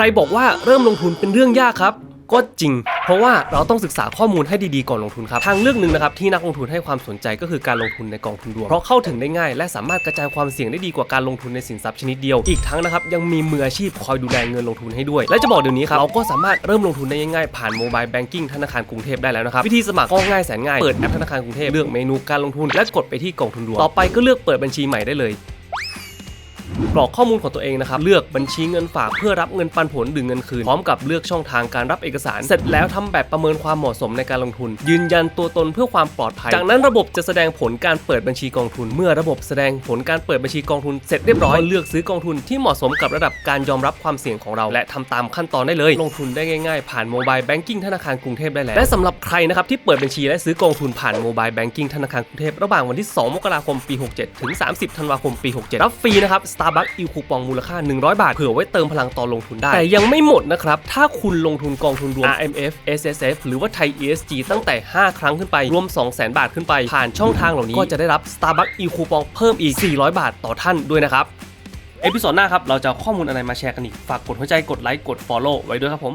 รบอกว่าเริ่มลงทุนเป็นเรื่องยากครับ ก็จริง เพราะว่าเราต้องศึกษาข้อมูลให้ดีๆก่อนลงทุนครับ ทางเลือกหนึ่งนะครับที่นักลงทุนให้ความสนใจก็คือการลงทุนในกองทุนรวม เพราะเข้าถึงได้ง่าย และสามารถกระจายความเสี่ยงได้ดีกว่าการลงทุนในสินทรัพย์ชนิดเดียว อีกทั้งนะครับยังมีมืออาชีพคอยดูแลเงินลงทุนให้ด้วย และจะบอกเดี๋ยวนี้ครับเราก็สามารถเริ่มลงทุนได้ง่ายๆผ่านโมบายแบงกิ้งธนาคารกรุงเทพได้แล้วนะครับวิธีสมัครก็ง่ายแสนง่ายเปิดแอปธนาคารกรุงเทพเลือกเมนูการลงทุน และกดไปที่กองทุนรวมต่อไปก็เลือกเปิดบัญชีใหม่ได้เลย กรอกข้อมูลของตัวเองนะครับเลือกบัญชีเงินฝากเพื่อรับเงินปันผลหรือเงินคืน พร้อมกับเลือกช่องทางการรับเอกสาร เสร็จแล้วทำแบบประเมินความเหมาะสมในการลงทุน ยืนยันตัวตนเพื่อความปลอดภัย จากนั้นระบบจะแสดงผลการเปิดบัญชีกองทุน เมื่อระบบแสดงผลการเปิดบัญชีกองทุนเสร็จเรียบร้อยก็เลือกซื้อกองทุนที่เหมาะสมกับระดับการยอมรับความเสี่ยงของเรา และทำตามขั้นตอนได้เลย ลงทุนได้ง่ายๆ ผ่านโมบายแบงกิ้งธนาคารกรุงเทพได้แล้วและสำหรับใครนะครับที่เปิดบัญชีและซื้อกองทุนผ่านโมบายแบงกิ้งธนาคารกรุงเทพระหว่างวันที่ 2 มกราคมปี 67 ถึง 30 ธันวาคมปี 67 รับฟรีนะครับ Starbucks อิวคูปองมูลค่า 100 บาท เผื่อไว้เติมพลังตอนลงทุนได้ แต่ยังไม่หมดนะครับ ถ้าคุณลงทุนกองทุนรวม RMF SSF หรือว่าไทย ESG ตั้งแต่ 5 ครั้งขึ้นไป รวม 200,000 บาทขึ้นไป ผ่านช่องทางเหล่านี้ก็จะได้รับ Starbucks อิวคูปองเพิ่มอีก 400 บาทต่อท่านด้วยนะครับเอพิโซดหน้าครับเราจะข้อมูลอะไรมาแชร์กันอีกฝากกดหัวใจกดไลค์กด Follow ไว้ด้วยครับผม